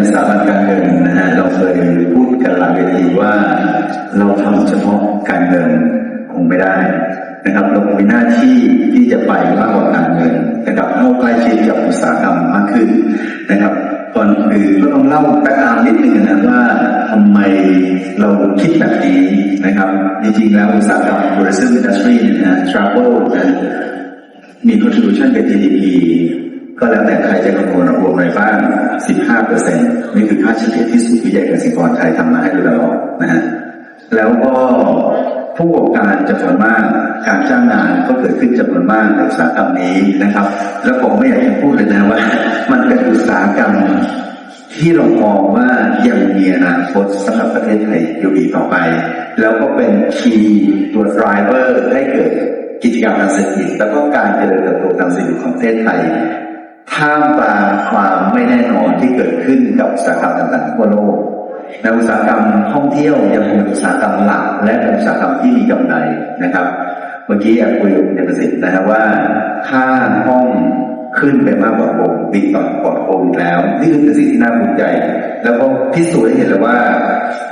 เป็นสถาบันการเงินนะฮะเราเคยพูดกันหลังเวทีว่าเราทำเฉพาะการเงินคงไม่ได้นะครับ เรามีหน้าที่ที่จะไปมากกว่าการเงินนะครับเข้าใกล้ชิดกับอุตสาหกรรมมากขึ้นนะครับก่อนอื่นก็ต้องเล่าแบ็กกราวด์นิดนึงนะว่าทำไมเราคิดแบบนี้นะครับ จริงๆแล้วอุตสาหกรรม tourism industry เนี่ยนะ travel นะมี contribution เป็น GDP ก็แล้วแต่ใครจะคำนวณรวมอะไรบ้าง 15เปอร์เซ็นต์นี่คือค่าเฉลี่ยที่ศูนย์วิจัยเกษตรกรไทยทำมาให้ดูตลอดนะฮะ แล้วก็ผู้ประกอบการจำนวนมากการจ้างงานก็เกิดขึ้นจำนวนมากในอุตสาหกรรมนี้นะครับ แล้วผมไม่อยากจะพูดเลยนะว่า มันเป็นอุตสาหกรรมที่เรามองว่ายังมีอนาคตสำหรับประเทศไทยอยู่อีกต่อไป แล้วก็เป็นคีย์ตัว driver ให้เกิดกิจกรรมทางเศรษฐกิจแล้วก็การเจริญเติบโตทางเศรษฐกิจของประเทศไทย ท่ามกลางความไม่แน่นอนที่เกิดขึ้นกับอุตสาหกรรมต่างๆทั่วโลกในอุตสาหกรรมท่องเที่ยวยังเป็นอุตสาหกรรมหลัก และเป็นอุตสาหกรรมที่มีกำไรนะครับ เมื่อกี้แอบคุยกับคุณเอกสิทธิ์นะฮะว่า ค่าห้องขึ้นไปมากกว่าผมปีก่อนก่อนโควิดแล้ว นี่คือสิ่งที่น่าภูมิใจ แล้วก็พิสูจน์ให้เห็นแล้วว่า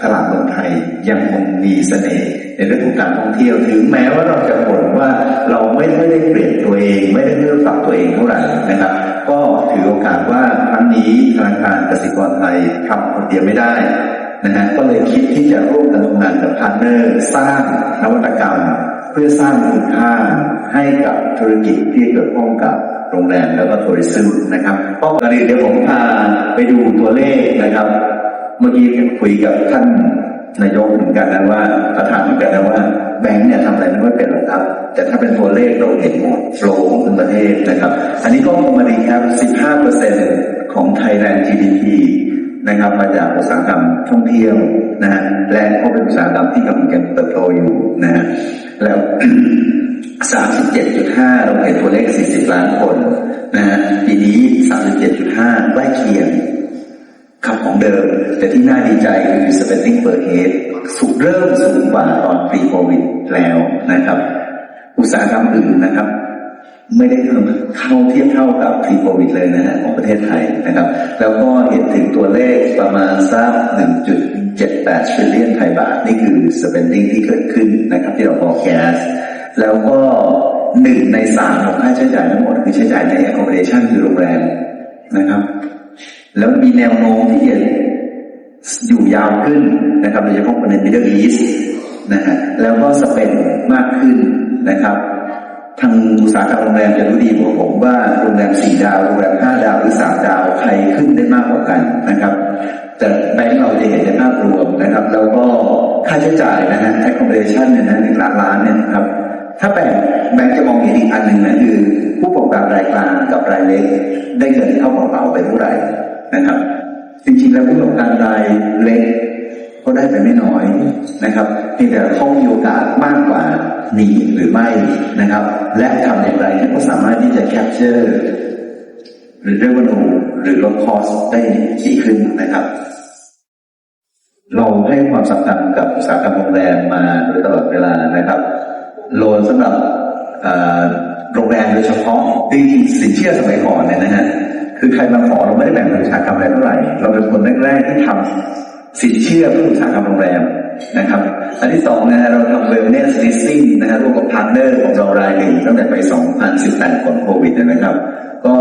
ตลาดเมืองไทยยังคงมีเสน่ห์ในเรื่องของการท่องเที่ยวถึงแม้ว่าเราจะบ่นว่าเราไม่ไม่ได้เปลี่ยนตัวเอง ไม่ได้เลือกปรับตัวเองเท่าไหร่นะครับ ก็ถือโอกาสว่าครั้งนี้ธนาคารกสิกรไทยทำคนเดียวไม่ได้นะฮะก็เลยคิดที่จะร่วมกันทำงานกับพาร์ทเนอร์สร้างนวัตกรรม เพื่อสร้างคุณค่าให้กับธุรกิจที่เกี่ยวข้องกับโรงแรมแล้วก็ทัวริซึมนะครับก็ก่อนอื่นเดี๋ยวผมพาไปดูตัวเลขนะครับ เมื่อกี้คุยกับท่าน นายกเหมือนกันนะว่าประธานเหมือนกันนะว่าแบงค์เนี่ยทำอะไรไม่ค่อยเป็นหรอกครับ แต่ถ้าเป็นตัวเลขเราเห็นหมดโฟลของทั้งประเทศนะครับ อันนี้ก็มาดีครับ 15%ของ Thailand GDP นะครับมาจากอุตสาหกรรมท่องเที่ยวนะฮะและก็เป็นอุตสาหกรรมที่กำลังจะเติบโตอยู่นะฮะแล้ว 37.5 เราเห็นตัวเลข 40 ล้านคนนะฮะปีนี้ 37.5ใกล้เคียง คำของเดิม แต่ที่น่าดีใจคือ spending per head สูงเริ่มสูงกว่าตอน pre covid แล้วนะครับ อุตสาหกรรมอื่นนะครับ ไม่ได้เท่าเข้าเทียบเท่ากับ pre covid เลยนะฮะของประเทศไทยนะครับ แล้วก็เห็นถึงตัวเลขประมาณสัก1.78 trillion ไทยบาท นี่คือ spending ที่เกิดขึ้นนะครับ ที่เรา forecast แล้วก็หนึ่งในสามของค่าใช้จ่ายทั้งหมดคือใช้จ่ายใน accommodation คือโรงแรมนะครับ แล้วมีแนวโน้มที่จะอยู่ยาวขึ้นนะครับโดยเฉพาะใน Middle East นะฮะแล้วก็สเปนมากขึ้นนะครับ ทางอุตสาหกรรมโรงแรมจะรู้ดีกว่าผมว่าโรงแรมสี่ดาวโรงแรมห้าดาวหรือสามดาวใครขึ้นได้มากกว่ากันนะครับ แต่แบงก์เราจะเห็นในภาพรวมนะครับ แล้วก็ค่าใช้จ่ายนะฮะ accommodation เนี่ยนะหนึ่งล้านล้านเนี่ยนะครับ ถ้าแบ่งแบงก์จะมองเห็นอีกอันหนึ่งนะคือ ผู้ประกอบการรายกลางกับรายเล็กได้เงินเข้ากระเป๋าไปเท่าไหร่ นะครับ จริงๆแล้วผู้ประกอบการรายเล็กก็ได้ไปไม่น้อยนะครับเพียงแต่เขามีโอกาสมากกว่านี้หรือไม่นะครับ และทำอย่างไรให้เขาสามารถที่จะ capture หรือ revenue หรือลด cost ได้ดีขึ้นนะครับ เราให้ความสำคัญกับอุตสาหกรรมโรงแรมมาโดยตลอดเวลานะครับโลนสำหรับโรงแรมโดยเฉพาะจริงๆสินเชื่อสมัยก่อนเนี่ยนะฮะ คือใครมาขอเราไม่ได้แบ่งเป็นอุตสาหกรรมอะไรเท่าไหร่ เราเป็นคนแรกๆที่ทำสินเชื่อเพื่ออุตสาหกรรมโรงแรมนะครับ อันที่สองนะฮะเราทำ wellness leasing นะฮะร่วมกับพาร์ทเนอร์ของเรารายหนึ่งตั้งแต่ปี2018 ก่อนโควิดนะครับ ก็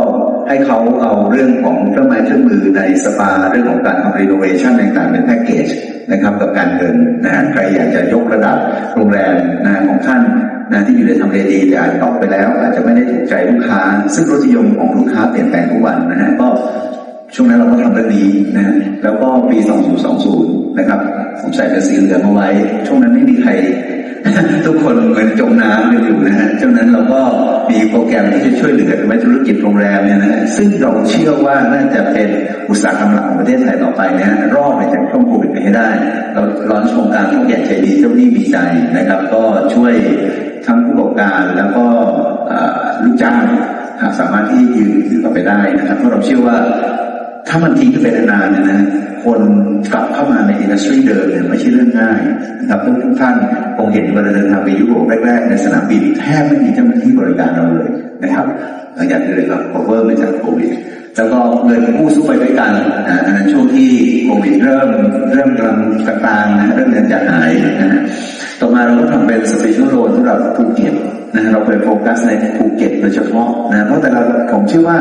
ให้เขาเอาเรื่องของเครื่องไม้เครื่องมือในสปาเรื่องของการทำรีโนเวชั่นต่างๆเป็นแพ็กเกจนะครับกับการเงินนะฮะใครอยากจะยกระดับโรงแรมนะของท่าน นะที่อยู่ในทำเลดีแต่อาจจะตอกไปแล้ว อาจจะไม่ได้ถูกใจลูกค้า ซึ่งรสนิยมของลูกค้าเปลี่ยนแปลงทุกวันนะฮะก็ช่วงนั้นเราก็ทำเรื่องนี้นะฮะแล้วก็ปี 2020 นะครับผมใส่เป็นสีเหลืองเอาไว้ ช่วงนั้นไม่มีใคร ทุกคนเหมือนจมน้ำกันอยู่นะฮะช่วงนั้นเราก็มีโปรแกรมที่จะช่วยเหลือในธุรกิจโรงแรมเนี่ยนะฮะซึ่งเราเชื่อว่าน่าจะเป็นอุตสาหกรรมหลักของประเทศไทยต่อไปนะฮะรอดไปจากช่วงโควิดไปให้ได้ เราลอนโครงการท่องแก่ใจดีเจ้าหนี้มีใจนะครับ ก็ช่วยทั้งผู้ประกอบการแล้วก็ลูกจ้างสามารถที่ยืนอยู่ต่อไปได้นะครับเพราะเราเชื่อว่า ถ้ามันทิ้งไปนานๆเนี่ยนะคนกลับเข้ามาในอินดัสทรีเดิมเนี่ยไม่ใช่เรื่องง่ายนะครับทุกท่านคงเห็นเวลาเดินทางไปยุโรปแรกๆในสนามบินแทบไม่มีเจ้าหน้าที่บริการเราเลยนะครับหลังจากที่เรา cover มาจากโควิดแล้วก็เงินกู้สู้ไปด้วยกันอันนั้นช่วงที่โควิดเริ่มเริ่มกำลังกลางนะเริ่มเงินจะหายนะต่อมาเราก็ทำเป็นสเปเชียลโ n สำหรับภูเก็ต นะเราไปโฟกัสในภูเก็ตโดยเฉพาะนะเพราะแต่ละผมเชื่อว่า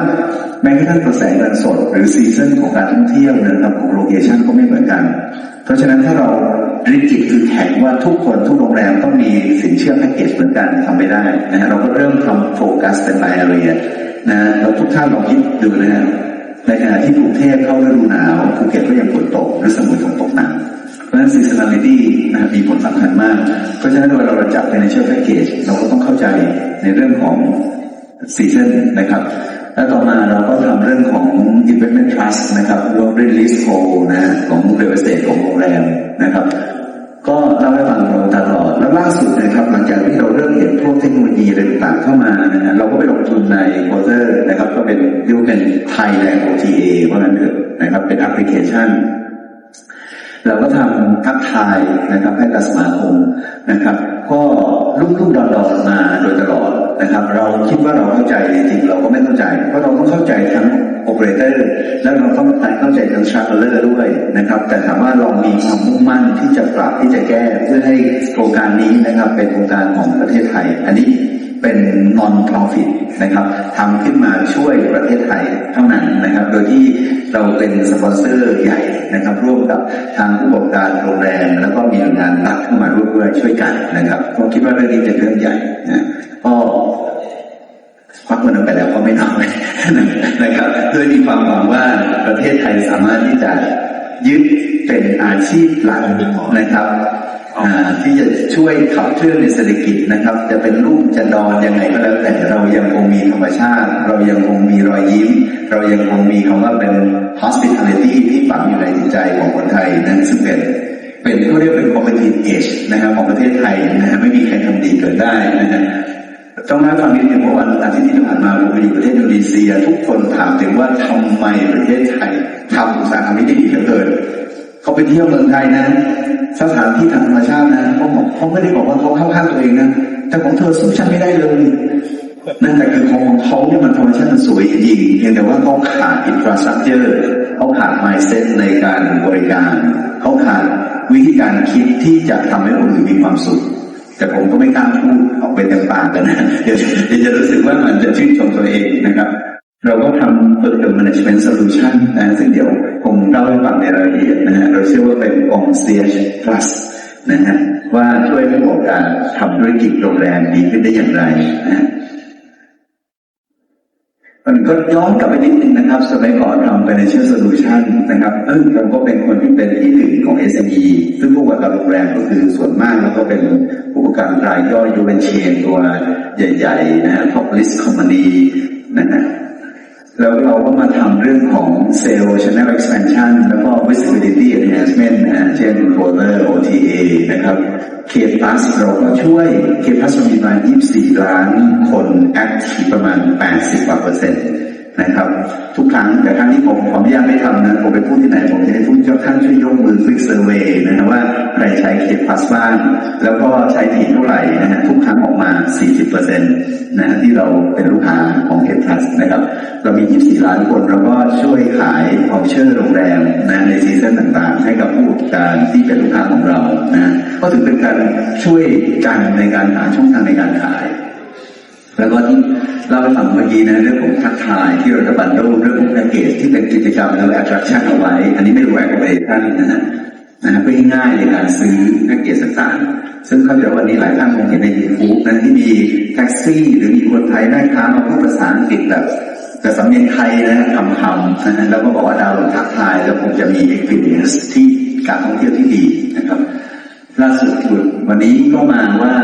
แม้กระทั่งกระแสเงินสด หรือซีซั่นของการท่องเที่ยวนะครับของโลเคชันก็ไม่เหมือนกัน เพราะฉะนั้นถ้าเราริจิตคือแข็งว่าทุกคนทุกโรงแรมต้องมีสินเชื่อแพ็กเกจเหมือนกันทำไม่ได้นะฮะเราก็เริ่มทำโฟกัสเป็นรายเรียนะเราทุกท่านลองคิดดูนะฮะในขณะที่กรุงเทพเข้าฤดูหนาวภูเก็ตก็ยังฝนตกหรือสมุยฝนตกหนัก ราะฉะนั้น seasonality นะครับมีผลสำคัญมาก เพราะฉะนั้นเวลาเราจับ financial package เราก็ต้องเข้าใจในเรื่องของซีซันนะครับ แล้วต่อมาเราก็ทำเรื่องของ investment trust นะครับรวม release hold นะของ real estate ของโรงแรมนะครับ ก็เล่าให้ฟังเราตลอด แล้วล่าสุดนะครับ หลังจากที่เราเริ่มเห็นพวกเทคโนโลยีอะไรต่างๆเข้ามานะฮะเราก็ไปลงทุนใน q u a r t e r นะครับ ก็เป็นเรียกเป็น Thailand OTA ว่างั้นเถอะนะครับเป็นแอปพลิเคชัน เราก็ทำทักทายนะครับให้กับสมาคมนะครับ ก็ลุ่มลุ่มดอนดอนๆมาโดยตลอดนะครับ เราคิดว่าเราเข้าใจจริงเราก็ไม่เข้าใจ เพราะเราต้องเข้าใจทั้งโอเปอเรเตอร์และเราต้องเข้าใจทั้งทราเวลเลอร์ด้วยนะครับ แต่ถามว่าเรามีความมุ่งมั่นที่จะปรับที่จะแก้เพื่อให้โครงการนี้นะครับ เป็นโครงการของประเทศไทย อันนี้เป็น non profit นะครับทำขึ้นมาช่วยประเทศไทยเท่านั้นนะครับ โดยที่เราเป็นสปอนเซอร์ใหญ่ นะครับ ร่วมกับทางผู้ประกอบการโรงแรมแล้วก็มีหน่วยงานรัฐเข้ามาร่วมด้วยช่วยกันนะครับก็คิดว่าเรื่องนี้เป็นเรื่องใหญ่นะก็ควักเงินออกไปแล้วก็ไม่น้อยนะครับโดยมีความหวังว่าประเทศไทยสามารถที่จะยึดเป็นอาชีพหลักนะครับ ที่จะช่วยขับเคลื่อนในเศรษฐกิจนะครับ จะเป็นรูปจะดอนยังไงก็แล้วแต่เรายังคงมีธรรมชาติ เรายังคงมีรอยยิ้ม เรายังคงมีคำว่าเป็น hospitality ที่ฝังอยู่ในจิตใจของคนไทยนั้นซึ่งเป็นเป็นเขาเรียกเป็น competitive edge นะครับของประเทศไทยนะฮะไม่มีใครทำดีเกินได้นะฮะต้องมาฟังนิดนึงเมื่อวันอาทิตย์ที่ผ่านมาผมไปอยู่ประเทศอินโดนีเซีย ทุกคนถามถึงว่าทำไมประเทศไทยทำอุตสาหกรรมนี้ได้ดีเหลือเกิน เขาไปเที่ยวเมืองไทยนะสถานที่ทางธรรมชาตินะเขาบอกเขาไม่ได้บอกว่าเขาเข้าข้างตัวเองนะแต่ของเธอสู้ฉันไม่ได้เลยนั่นแต่คือของเขาเนี่ยมันธรรมชาติมันสวยจริงเพียงแต่ว่าเขาขาดอินฟราสตรักเจอร์เขาขาด mindset ในการบริการเขาขาดวิธีการคิดที่จะทำให้คนอื่นมีความสุข แต่ผมก็ไม่กล้าพูดออกไปเต็มปากกันนะเดี๋ยวจะรู้สึกว่ามันจะชื่นชมตัวเองนะครับ เราก็ทำ Total Management Solution นะซึ่งเดี๋ยวผมเล่าให้ฟังในรายละเอียดนะฮะเราเชื่อว่าเป็นองค์ CH Plus นะฮะว่าช่วยให้ผู้ประกอบการทำธุรกิจโรงแรมดีขึ้นได้อย่างไรนะฮะมันก็ย้อนกลับไปนิดนึงนะครับ สมัยก่อนทำ financial solution นะครับเออเราก็เป็นคนที่เป็นที่หนึ่งของ SME ซึ่งผู้ประกอบการโรงแรมก็คือส่วนมากแล้วก็เป็นผู้ประกอบการรายย่อยยูเวนเชนตัวใหญ่ ๆ นะฮะ top list company นะฮะ แล้วเราก็มาทำเรื่องของ Sales Channel Expansion แล้วก็ Visibility Enhancement นะฮะเช่น Roller OTA นะครับเคพลาสเราก็ช่วย K Plus มีประมาณ 24 ล้านคนแอคทีประมาณ 80กว่าเปอร์เซ็นต์นะครับทุกครั้งแต่ครั้งนี้ผมขออนุญาตไม่ทำนะผมไปพูดที่ไหนผมจะให้ทุกท่านช่วยยกมือคลิกเซอร์เวย 70 plus บ้าง แล้วก็ใช้ถี่เท่าไหร่นะฮะทุกครั้งออกมา 40%นะฮะที่เราเป็นลูกค้าของ e พลาสนะครับ เรามี 24 ล้านคนแล้วก็ช่วยขายออเชอร์โรงแรมนะในซีซั่นต่างๆ ให้กับผู้ประกอบการที่เป็นลูกค้าของเรานะก็ถึงเป็นการช่วยกันในการหาช่องทางในการขาย แล้วก็ที่เราไปฟังเมื่อกี้นะเรื่องของทักทายที่เราจะบันโดเรื่องของแพ็กเกจที่เป็นกิจกรรมแล้วแอทแทคชั่นเอาไว้ อันนี้ไม่รู้แอคเวชั่นนะฮะ นะฮะเพื่อง่ายในการซื้อแพ็กเกจต่างๆซึ่งเข้าใจว่าวันนี้หลายท่านคงเห็นในยูทูบนะที่มีแท็กซี่ หรือมีคนไทยแม่ค้ามาพูดภาษาอังกฤษแบบแต่สำเนียงไทยนะฮะคำๆนะฮะแล้วก็บอกว่าดาวน์โหลดทักทาย แล้วคงจะมี experience ที่การท่องเที่ยวที่ดีนะครับล่าสุดวันนี้ก็มาว่า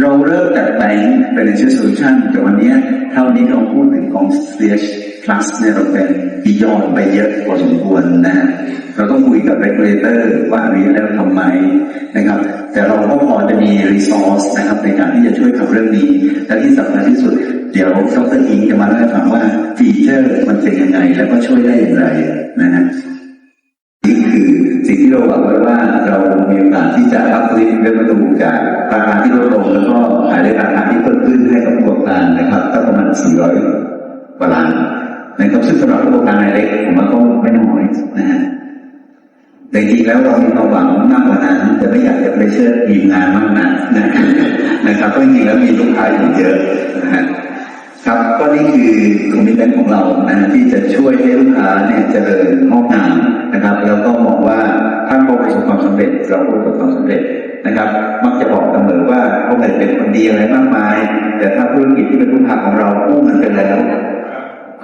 เราเริ่มจากแบงค์เป็น financial solution แต่วันนี้เท่านี้เราพูดถึงของ CH Plus เนี่ยเราเป็น beyond ไปเยอะพอสมควรนะเราต้องคุยกับ regulator ว่าอันนี้แล้วทำไมนะครับ แต่เราก็พอจะมี resource นะครับในการที่จะช่วยทำเรื่องนี้และที่สำคัญที่สุด เดี๋ยวดรอิงจะมาเล่าให้ฟังว่าฟีเจอร์มันเป็นยังไง แล้วก็ช่วยได้อย่างไรนะฮะนี่คือสิ่งที่เราหวังไว้ว่าเรามีโอกาสที่จะรับผลิตเรื่องวัตถุจากราคาที่ลดลงแล้วก็ขายได้ราคาที่เพิ่มขึ้นให้กับผู้ประกการนะครับก็ประมาณ400กว่าล้าน นะครับซึ่งสำหรับผู้ประกอบการรายเล็กผมว่าก็ไม่น้อยนะฮะแต่จริงแล้วเรามีความหวังมากกว่านั้นแต่ไม่อยากจะไปเชื่อทีมงานมากนักนะครับนะครับก็จริงแล้วมีลูกค้าอยู่เยอะนะฮะครับก็นี่คือคอมมิชเมนของเรานะที่จะช่วยให้ลูกค้าเนี่ยเจริญงอกงามนะครับ แล้วก็มองว่าถ้าเขาประสบความสำเร็จ เราก็ประสบความสำเร็จนะครับ มักจะบอกเสมอว่าเขาไม่ได้เป็นคนดีอะไรมากมาย แต่ถ้าธุรกิจที่เป็นลูกค้าของเรากู้มันไปแล้ว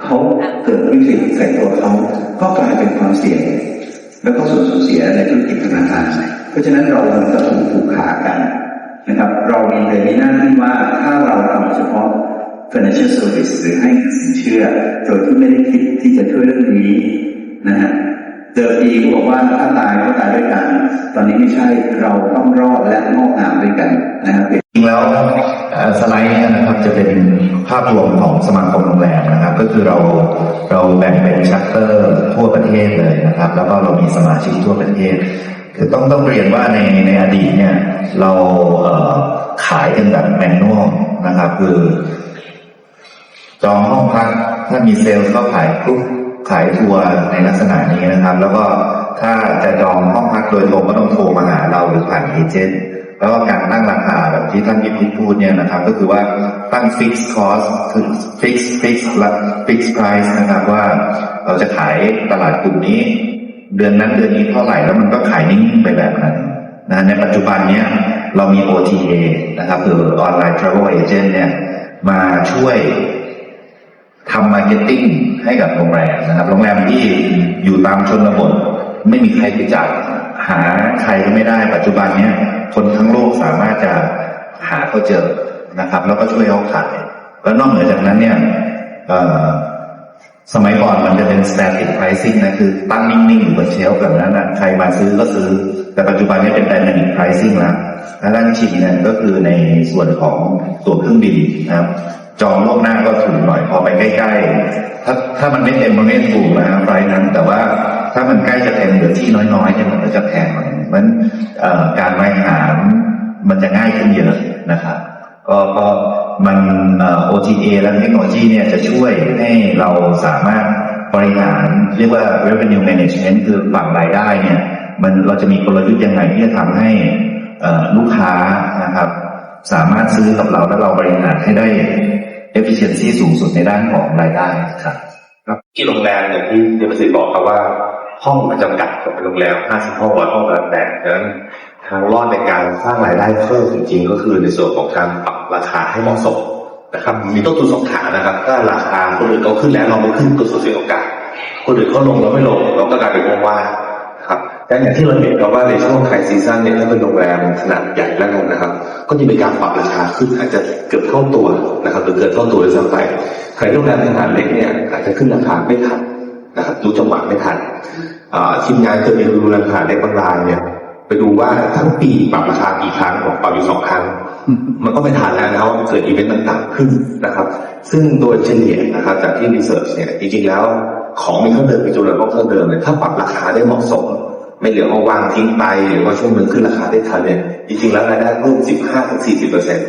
เขาเกิดวิกฤตใส่ตัวเขาก็กลายเป็นความเสี่ยง แล้วก็ส่วนสูญเสียในธุรกิจธนาคารเพราะฉะนั้นเราจะถูกผูกขากันนะครับ เรามีเลยมีหน้าที่ว่าถ้าเราทำเฉพาะ financial service หรือให้สินเชื่อ โดยที่ไม่ได้คิดที่จะช่วยเรื่องนี้นะฮะเดิมทีก็บอกว่าถ้าตายก็ตายด้วยกัน ตอนนี้ไม่ใช่เราต้องรอดและงอกงามด้วยกันนะครับจริงแล้ว สไลด์เนี่ยนะครับจะเป็นภาพรวมของสมาคมโรงแรมนะครับ ก็คือเราเราแบ่งเป็นชัตเตอร์ทั่วประเทศเลยนะครับ แล้วก็เรามีสมาชิกทั่วประเทศ คือต้องต้องเรียนว่าในในอดีตเนี่ยเราเขายกันแบบแมนนวลนะครับ คือจองห้องพักถ้ามีเซลล์ก็ขายกรุ๊ปขายทัวร์ในลักษณะนี้นะครับ แล้วก็ถ้าจะจองห้องพักโดยตรงก็ต้องโทรมาหาเราหรือผ่านเอเจนต์ แล้วก็การตั้งราคาแบบที่ท่านยิพิพูดเนี่ยนะครับ ก็คือว่าตั้ง fix cost คือ fix fix และ fix price นะครับว่าเราจะขายตลาดกลุ่มนี้ เดือนนั้นเดือนนี้เท่าไหร่แล้วมันก็ขายนิ่งไปแบบนั้นนะในปัจจุบันเนี้ยเรามี OTA นะครับคือ Online Travel Agent เนี่ยมาช่วยทำมาร์เก็ตติ้งให้กับโรงแรมนะครับ โรงแรมที่อยู่ตามชนบทไม่มีใครไปจัด หาใครก็ไม่ได้ปัจจุบันเนี้ยคนทั้งโลกสามารถจะหาเขาเจอนะครับ แล้วก็ช่วยเขาขายแล้วนอกเหนือจากนั้นเนี่ยสมัยก่อนมันจะเป็น static pricing นะคือตั้งนิ่งๆอยู่บนเชลฟ์แบบนั้นนะใครมาซื้อก็ซื้อ แต่ปัจจุบันนี้เป็น dynamic pricing แล้วและด้านชิงเนี่ยก็คือในส่วนของตัวเครื่องบินนะครับ จองล่วงหน้าก็ถูกหน่อยพอไปใกล้ๆ ถ้าถ้ามันไม่เต็มมันไม่ถูกนะครับไฟนั้น แต่ว่า ถ้ามันใกล้จะเต็มเหลือที่น้อยๆเนี่ยมันก็จะแพงหน่อยเพราะฉะนั้นการบริหารมันจะง่ายขึ้นเยอะนะครับ ก็ก็มัน OTA และเทคโนโลยีเนี่ยจะช่วยให้เราสามารถบริหารเรียกว่า revenue management คือฝั่งรายได้เนี่ยมันเราจะมีกลยุทธ์ยังไงที่จะทำให้ลูกค้านะครับ สามารถซื้อกับเราแล้วเราบริหารให้ได้ efficiency สูงสุดในด้านของรายได้ครับที่โรงแรมอย่างที่เดมสิบอกครับว่า ห้องมันจำกัดกับโรงแรม50ห้องร้อยห้องแล้วแต่ดังนั้นทางรอดในการสร้างรายได้เพิ่มจริงๆก็คือในส่วนของการปรับราคาให้เหมาะสมนะครับมีต้นทุนสองขานะครับ ถ้าราคาคนอื่นเขาขึ้นแล้วเราไม่ขึ้นก็สูญเสียโอกาสคนอื่นเขาลงเราไม่ลงเราก็กลายเป็นว่างๆนครับแต่อย่างที่เราเห็นครับว่าในช่วงไฮซีซั่นเนี่ยถ้าเป็นโรงแรมขนาดใหญ่แล้วนะครับ ก็จะมีการปรับราคาขึ้นอาจจะเกือบเท่าตัวนะครับหรือเกินเท่าตัวเลยซ้ำไปใครโรงแรมขนาดเล็กเนี่ยอาจจะขึ้นราคาไม่ทันนะครับรู้จังหวะไม่ทัน ทีมงานเคยไปดูราคาในบางรายเนี่ย ไปดูว่าทั้งปีปรับราคากี่ครั้งบอกปรับอยู่สองครั้ง มันก็ไม่ทันแล้วนะครับว่ามันเกิดอีเวนต์ต่างๆขึ้นนะครับ ซึ่งโดยเฉลี่ยนะครับจากที่รีเสิร์ชเนี่ยจริงๆแล้วของมีเท่าเดิมมีจำนวนก็เท่าเดิมเลยถ้าปรับราคาได้เหมาะสม ไม่เหลือห้องว่างทิ้งไปหรือว่าช่วงหนึ่งขึ้นราคาได้ทันเนี่ยจริงๆแล้วรายได้เพิ่ม 15-40เปอร์เซ็นต์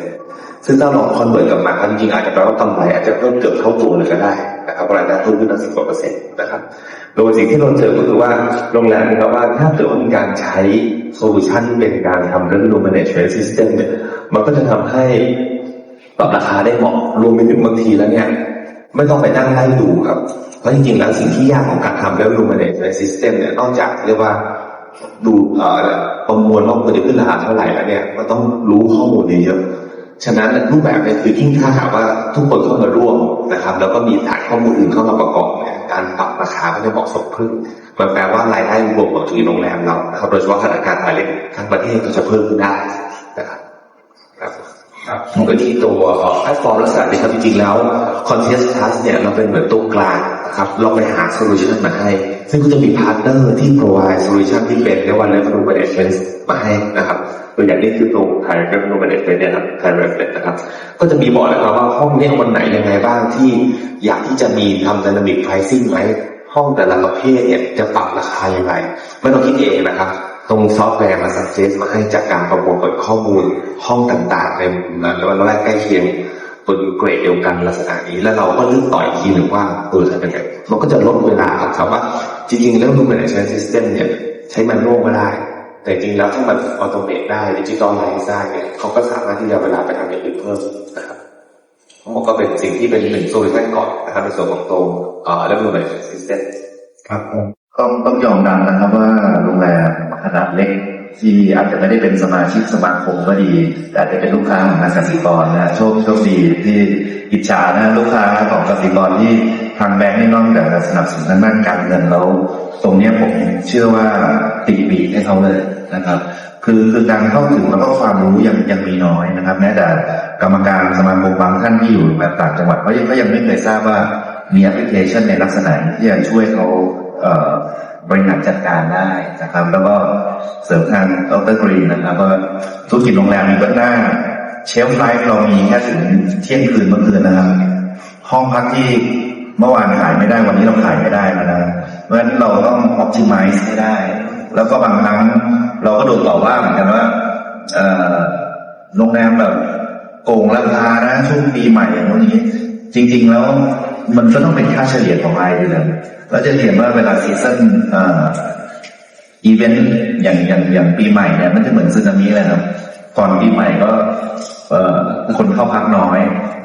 ซึ่งถ้าลองคอนเวิร์ตกลับมาครับจริงๆอาจจะแปลว่ากำไรอาจจะเพิ่มเกือบเท่าตัวเลยก็ได้นะครับรายได้เพิ่มขึ้นตั้งสิบกว่าเปอร์เซ็นต์นะครับ โดยสิ่งที่เราเจอก็คือว่าโรงแรมนะครับว่าถ้าเกิดมีการใช้โซลูชันเป็นการทำ revenue management system เนี่ยมันก็จะทำให้ปรับราคาได้เหมาะรวมไปถึงบางทีแล้วเนี่ยไม่ต้องไปนั่งไล่ดูครับ เพราะจริงๆแล้วสิ่งที่ยากของการทำ revenue management system เนี่ยนอกจากเรียกว่าดูเอ่อประมวลว่ามันจะขึ้นราคาเท่าไหร่แล้วเนี่ยมันต้องรู้ข้อมูลเยอะฉะนั้นรูปแบบเนี่ยคือยิ่งถ้าหากว่าทุกคนเข้ามาร่วมนะครับ แล้วก็มีฐานข้อมูลอื่นเข้ามาประกอบเนี่ย การปรับราคาก็จะเหมาะสมขึ้นมันแปลว่ารายได้รวมของธุรกิจโรงแรมเรานะครับโดยเฉพาะธนาคารรายเล็กทั้งประเทศก็จะเพิ่มขึ้นได้นะครับครับครับโดยที่ตัวแพลตฟอร์มลักษณะนี้ครับจริงๆแล้ว Contest Plus เนี่ยเราเป็นเหมือนตัวกลางนะครับเราไปหาโซลูชันมาให้ ซึ่งก็จะมีพาร์ทเนอร์ที่ provide solution ที่เป็นเรียกว่า revenue management มาให้นะครับ ตัวอย่างนี้คือตัวไทย revenue management เนี่ยครับไทย revenue นะครับ ก็จะมีบอกเลยครับว่าห้องเนี้วันไหนยังไงบ้างที่อยากที่จะมีทำ dynamic pricing ไหมห้องแต่ละประเภทเนี่ยจะปรับราคายังไงไม่ต้องคิดเองนะครับ ตรงซอฟต์แวร์มาสั g เ e สมาให้จากการประมวลผลข้อมูลห้องต่างๆในนั้นแล้วแรกใกล้เคียงบนเกรดเดียวกันลักษณะนี้ แล้วเราก็เลือกต่ออีกทีหนึ่งว่าเออทำยังไงมันก็จะลดเวลาครับว่า จริงๆเรื่อง management system เนี่ยใช้มันโล่ก็ได้ แต่จริงแล้วถ้ามันออโตเมตได้ดิจิตอลไลซ์ได้เนี่ยเขาก็สามารถที่จะเวลาไปทำอย่างอื่นเพิ่มนะครับทั้งหมดก็เป็นสิ่งที่เป็นหนึ่งโซลูชันก่อนนะครับในส่วนของตัวเอ่อเรื่อง management system ครับผมต้องต้องยอมรับนะครับว่าโรงแรมขนาดเล็กที่อาจจะไม่ได้เป็นสมาชิกสมาคมก็ดี แต่อาจจะเป็นลูกค้าของทางกสิกรนะโชคโชคดีที่ อิจฉานะลูกค้าของกสิกรที่ทางแบงก์นี่นอกจากจะสนับสนุนทางด้านการเงินแล้ว ตรงนี้ผมเชื่อว่าตีปีให้เขาเลยนะครับ คือคือการเข้าถึงแล้วก็ความรู้ยังยังมีน้อยนะครับ แม้แต่กรรมการสมาคมบางท่านที่อยู่แบบต่างจังหวัดก็ยังก็ยังไม่เคยทราบว่ามีแอปพลิเคชันในลักษณะที่จะช่วยเขาเอ่อบริหารจัดการได้นะครับ แล้วก็เสริมทางดรกรีนนะครับว่าธุรกิจโรงแรมมีเบื้องหน้า เชลฟ์ไลฟ์เรามีแค่ถึงเที่ยงคืนเมื่อคืนนะครับ ห้องพักที่เมื่อวานขายไม่ได้วันนี้เราขายไม่ได้แล้วนะเพราะฉะนั้นเราต้อง optimize ให้ได้ แล้วก็บางครั้งเราก็โดนต่อว่าเหมือนกันว่าโรงแรมแบบโกงราคานะช่วงปีใหม่อย่างนี้ จริง ๆ แล้วมันก็ต้องเป็นค่าเฉลี่ยของรายเดือนเราจะเห็นว่าเวลาซีซั่นอีเวนต์อย่างอย่างอย่างปีใหม่เนี่ยมันจะเหมือนสึนามิเลยครับ ก่อนปีใหม่ก็เอ่อคนเข้าพักน้อย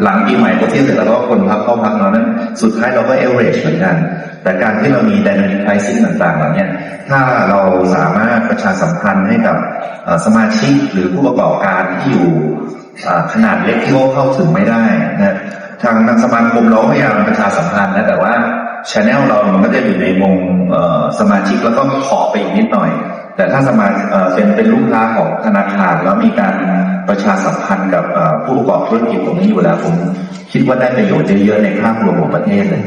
หลังปีใหม่ก็เที่ยวเสร็จแล้วก็คนพักเข้าพักน้อยนั้น สุดท้ายเราก็เอเวอเรจเหมือนกัน แต่การที่เรามี dynamic pricing ต่างๆเหล่านี้ถ้าเราสามารถประชาสัมพันธ์ให้กับสมาชิกหรือผู้ประกอบการที่อยู่ขนาดเล็กที่เขาเข้าถึงไม่ได้นะทางทางสมาคมเราพยายามประชาสัมพันธ์นะแต่ว่า ชาแนลเรามันก็จะอยู่ในวงสมาชิกแล้วก็ขอไปอีกนิดหน่อย แต่ถ้าสมาเป็นเป็นลูกค้าของธนาคารแล้วมีการประชาสัมพันธ์กับผู้ประกอบธุรกิจตรงนี้อยู่แล้วผมคิดว่าได้ประโยชน์เยอะๆในภาพรวมของประเทศเลย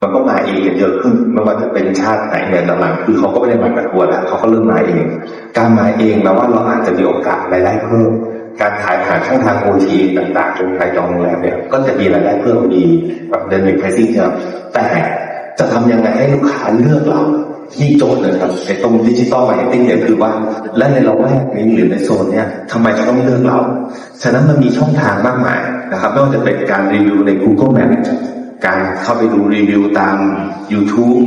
มันก็มาเองกันเยอะขึ้นไม่ว่าจะเป็นชาติไหนเนี่ยหลังๆคือเขาก็ไม่ได้มาประกวดแล้วเขาก็เริ่มมาเอง การมาเองแปลว่าเราอาจจะมีโอกาสรายได้เพิ่ม การขายผ่านช่องทาง OT ต่างๆจนใครจองโรงแรมเนี่ยก็จะมีรายได้เพิ่มมีแบบเดินมี pricing ใช่ไหมแต่จะทำยังไงให้ลูกค้าเลือกเราที่โจทย์เลยครับไอ้ตรงดิจิตอลมาร์เก็ตติ้งเนี่ยคือว่า และในเราแวกนี้หรือในโซนเนี่ยทำไมจะต้องเลือกเรา ฉะนั้นมันมีช่องทางมากมายนะครับไม่ว่าจะเป็นการรีวิวใน Google Map การเข้าไปดูรีวิวตาม YouTube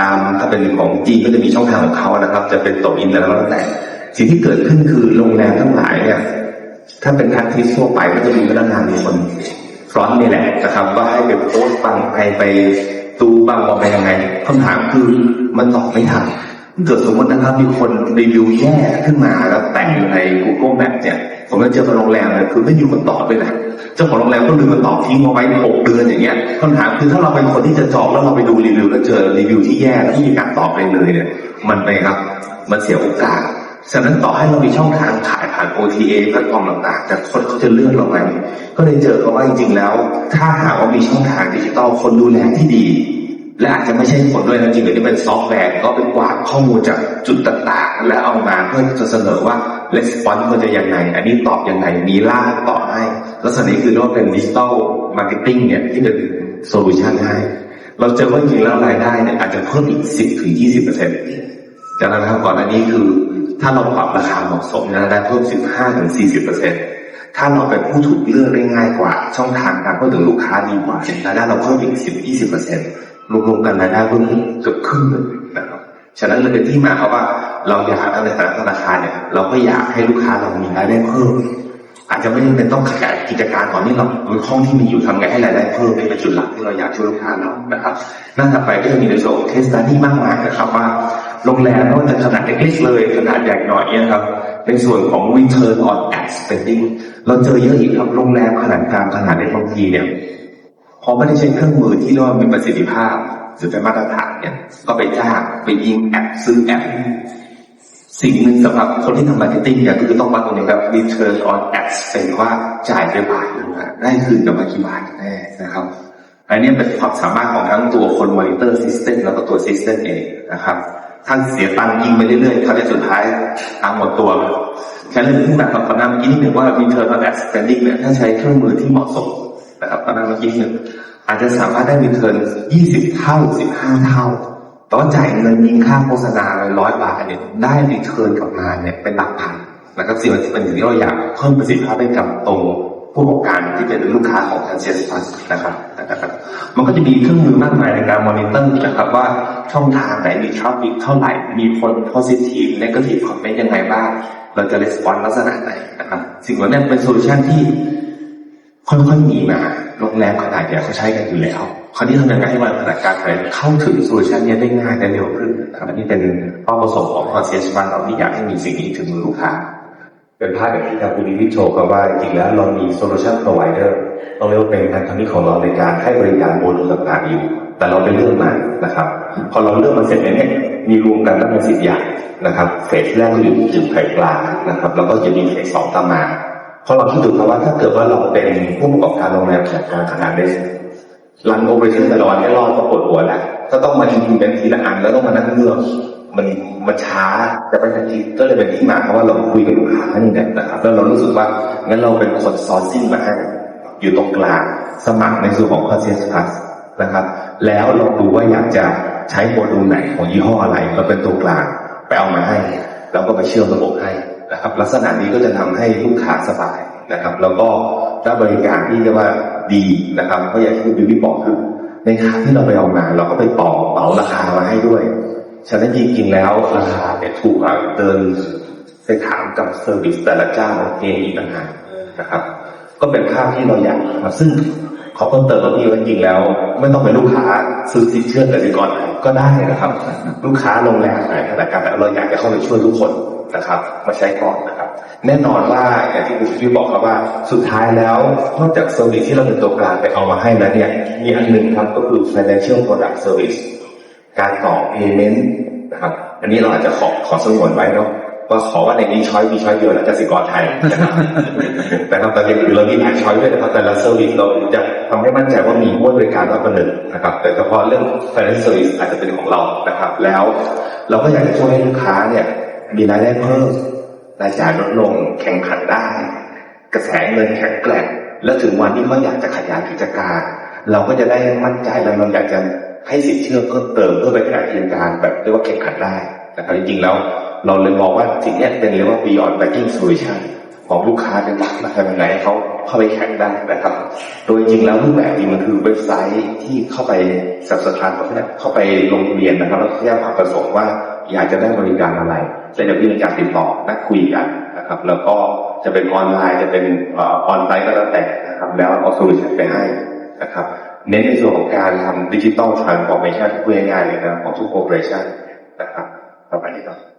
ตามถ้าเป็นของจีนก็จะมีช่องทางของเขานะครับ จะเป็นโตอินแล้วก็แล้วแต่สิ่งที่เกิดขึ้นคือโรงแรมทั้งหลายเนี่ย ถ้าเป็นท็กซี่ทั่วไปก็จะมีพนักงานมีคนฟรอนต์นี่แหละนะครับก็ให้ไปโพสต์บังใครไปดูบังบอกไปยังไงคำถามคือมันตอบไม่ทันเกิดสมมตินะครับมีคนรีวิวแย่ขึ้นมาแล้วแต่งอยู่ใน Google Map เนี่ย ผมก็เจอกับโรงแรมเลยคือไม่มีคนตอบเลยนะเจ้าของโรงแรมก็ลืมมาตอบทิ้งเอาไว้หกเดือนอย่างเงี้ยคำถามคือถ้าเราเป็นคนที่จะจองแล้วเราไปดูรีวิวแล้วเจอรีวิวที่แย่แล้วไม่มีการตอบเลยเลยเนี่ยมันไปครับ มันเสียโอกาส ฉะนั้นต่อให้เรามีช่องทางขายผ่าน OTA แพลตฟอร์มต่างๆ แต่คนเขาจะเลือกเราไหมก็เลยเจอเขาว่าจริงๆแล้ว ถ้าหากว่ามีช่องทางดิจิตอลคนดูแลที่ดี และอาจจะไม่ใช่คนด้วยนะจริงๆที่เป็นซอฟต์แวร์ก็ไปกวาดข้อมูลจากจุดต่างๆ และเอามาเพื่อจะเสนอว่า response มันจะยังไง อันนี้ตอบยังไง มีล่าตอบให้ลักษณะนี้คือเรียกว่าเป็นดิจิตอลมาร์เก็ตติ้งเนี่ยที่เป็นโซลูชันให้ เราเจอว่าจริงๆแล้วรายได้เนี่ยอาจจะเพิ่มอีก 10ถึง20เปอร์เซ็นต์จากนั้นครับก่อนอันนี้คือ ถ้าเราปรับราคาเหมาะสมนะได้เพิ่ม 15ถึง40เปอร์เซ็นต์ถ้าเราเป็นผู้ถูกเลือกได้ง่ายกว่า ช่องทางการเข้าถึงลูกค้าดีกว่ารายได้เราเพิ่มอีก 10 20เปอร์เซ็นต์รวมๆกันรายได้เพิ่มเกือบครึ่งเลยนะครับฉะนั้นเลยเป็นที่มาครับว่าเราอยากในฐานะธนาคารเนี่ย เราก็อยากให้ลูกค้าเรามีรายได้เพิ่มอาจจะไม่จำเป็นต้องขยายกิจการก่อนนี่เราห้องที่มีอยู่ทำไงให้รายได้เพิ่มเป็นจุดหลักที่เราอยากช่วยลูกค้าเรานะครับหน้าถัดไปก็จะมีในส่วนของ case study มากมายนะครับว่า โรงแรมไม่ว่าจะขนาดเล็กๆเลย ขนาดใหญ่หน่อยเนี่ยครับ ในส่วนของ return on ad spending เราเจอเยอะอีกครับ โรงแรมขนาดกลางขนาดเล็กบางทีเนี่ยพอไม่ได้ใช้เครื่องมือที่เรียกว่ามีประสิทธิภาพหรือเป็นมาตรฐานเนี่ย ก็ไปจ้างไปยิงแอปซื้อแอปสิ่งหนึ่งสำหรับคนที่ทำมาร์เก็ตติ้งเนี่ยคือต้องวัดตรงนี้ครับ return on ad spend ว่าจ่ายไปบาทหนึงอะได้คืนกลับมากี่บาทแน่นะครับอันนี้เป็นความสามารถของทั้งตัวคนมอนิเตอร์ซิสเต็มแล้วก็ตัวซิสเต็มเองนะครับ ท่านเสียตังค์ยิงไปเรื่อยๆคราวนี้สุดท้ายตังหมดตัวแค่เรื่องที่แบบขอน้ำเมื่อกี้นิดหนึ่งว่า return on ad spending เนี่ยถ้าใช้เครื่องมือที่เหมาะสมนะครับขอน้ำเมื่อกี้นิดหนึ่งอาจจะสามารถได้ return 20 เท่า 15 เท่าต่ว่าจ่ายเงินยิงค่าโฆษณาร้อยบาทเนี่ยได้รีเทิร์นกลับมาเนี่ยเป็นหลักพันนะครับสิ่งที่เป็นสิ่งที่เราอยากเพิ่มประสิทธิภาพให้กับตรง ผู้ประกอบการที่เป็นลูกค้าของทาง CS Plus นะครับนะครับมันก็จะมีเครื่องมือมากมายในการมอนิเตอร์นะครับว่าช่องทางไหนมีทราฟฟิกเท่าไหร่ มีผล positive negative comment ยังไงบ้าง เราจะ response ลักษณะไหนนะครับสิ่งเหล่านี้เป็นโซลูชันที่ค่อยๆมีมาโรงแรมขนาดใหญ่เขาใช้กันอยู่แล้วคราวนี้ทำยังไงให้บริษัทการขายเข้าถึงโซลูชันนี้ได้ง่ายและเร็วขึ้นนะครับอันนี้เป็นเป้าประสงค์ของ concierge บ้านเราที่อยากให้มีสิ่งนี้ถึงลูกค้า เป็นภาพอย่างที่ทางคุณนิติโชว์ครับว่าจริงๆแล้วเรามี solution provider ต้องเรียกว่าเป็นพันธมิตรของเราในการให้บริการโมดูลต่างๆอยู่ แต่เราไปเลือกมานะครับ พอเราเลือกมาเสร็จเนี่ยมีรวมกันตั้งเป็นสิบอย่างนะครับเฟสแรกก็อยู่ถึงไข่ปลานะครับ แล้วก็จะมีเฟสสองตามมาพราะเราคิดดูครับว่าถ้าเกิดว่าเราเป็นผู้ประกอบการโรงแรมขนาดกางขนาดเล็กรันโอเปอเรชั่นแต่ละวันให้รอดก็ปวดหัวแล้วถ้าต้องมาอินเป็นทีละอันแล้วต้องมานั่งเลือก มันมันช้าจะไปทันทีก็เลยเป็นที่มาเพราะว่าเราคุยกับลูกค้าท่านนี้นะครับ แล้วเรารู้สึกว่างั้นเราเป็นคนซอร์ซิ่งมาให้อยู่ตรงกลางสมัครในส่วนของ Concierge Plus นะครับ แล้วเราดูว่าอยากจะใช้โมดูลไหนของยี่ห้ออะไรเราเป็นตัวกลางไปเอามาให้ แล้วก็ไปเชื่อมระบบให้นะครับ ลักษณะนี้ก็จะทำให้ลูกค้าสบายนะครับ แล้วก็ได้บริการที่เรียกว่าดีนะครับเพราะอย่างที่คุณบิวบอกคือในค่าที่เราไปเอามา เราก็ไปต่อเป๋าราคามาให้ด้วย ฉะนั้นจริงๆแล้วราคาเนี่ยถูกกว่าเดินไปถามกับเซอร์วิสแต่ละเจ้าเองอีกต่างหากนะครับ ก็เป็นภาพที่เราอยากมาซึ่งขอเพิ่มเติมตรงนี้ว่าจริงๆแล้ว ไม่ต้องเป็นลูกค้าซื้อสินเชื่อกสิกรก็ได้นะครับ ลูกค้าโรงแรมไหนขนาดการแต่เราอยากจะเข้าไปช่วยทุกคนนะครับ มาใช้ก่อนนะครับ แน่นอนว่าอย่างที่คุณพี่บอกครับว่าสุดท้ายแล้วนอกจากเซอร์วิสที่เราเป็นตัวกลางไปเอามาให้แล้วเนี่ยมีอันหนึ่งครับก็คือ financial product service การต่อ payment นะครับ อันนี้เราอาจจะขอขอสงวนไว้เนาะว่าขอว่าในนี้ช้อยมีช้อยเดียวแล้วกสิกรไทยนะครับนะครับแต่ยังคือเรามีหลายช้อยด้วยนะครับแต่ละเซอร์วิสเราจะทำให้มั่นใจว่ามีม้วนบริการรับประหนึ่งนะครับ แต่เฉพาะเรื่อง financial service อาจจะเป็นของเรานะครับ แล้ว เราก็อยากจะช่วยให้ลูกค้าเนี่ย มีรายได้เพิ่มรายจ่ายลดลงแข่งขันได้ กระแสเงินแข็งแกร่งแล้วถึงวันที่เขาอยากจะขยายกิจการ เราก็จะได้มั่นใจแล้วเราอยากจะ ให้สินเชื่อเพิ่มเติมเพื่อไปขยายกิจการแบบเรียกว่าแข่งขันได้นะครับจริงๆแล้วเราเลยมองว่าสิ่งนี้เป็นเรียกว่า beyond banking solution ของลูกค้าเป็นหลักมาทำยังไงเขาเข้าไปแข่งได้นะครับ โดยจริงแล้วรูปแบบนี้มันคือเว็บไซต์ที่เข้าไปสับสทานเขาเข้าไปลงทะเบียนนะครับแล้วแจ้งความประสงค์ว่าอยากจะได้บริการอะไรและจะมีการติดต่อนัดคุยกันนะครับ แล้วก็จะเป็นออนไลน์จะเป็นออนไลน์ก็แล้วแต่นะครับ แล้วเอาโซลูชันไปให้นะครับ เน้นในส่วนของการทำดิจิตอลทรานส์ฟอร์เมชันพูดง่ายๆเลยนะของทุกโอเปอเรชั่นนะครับต่อไปนี้ต่อ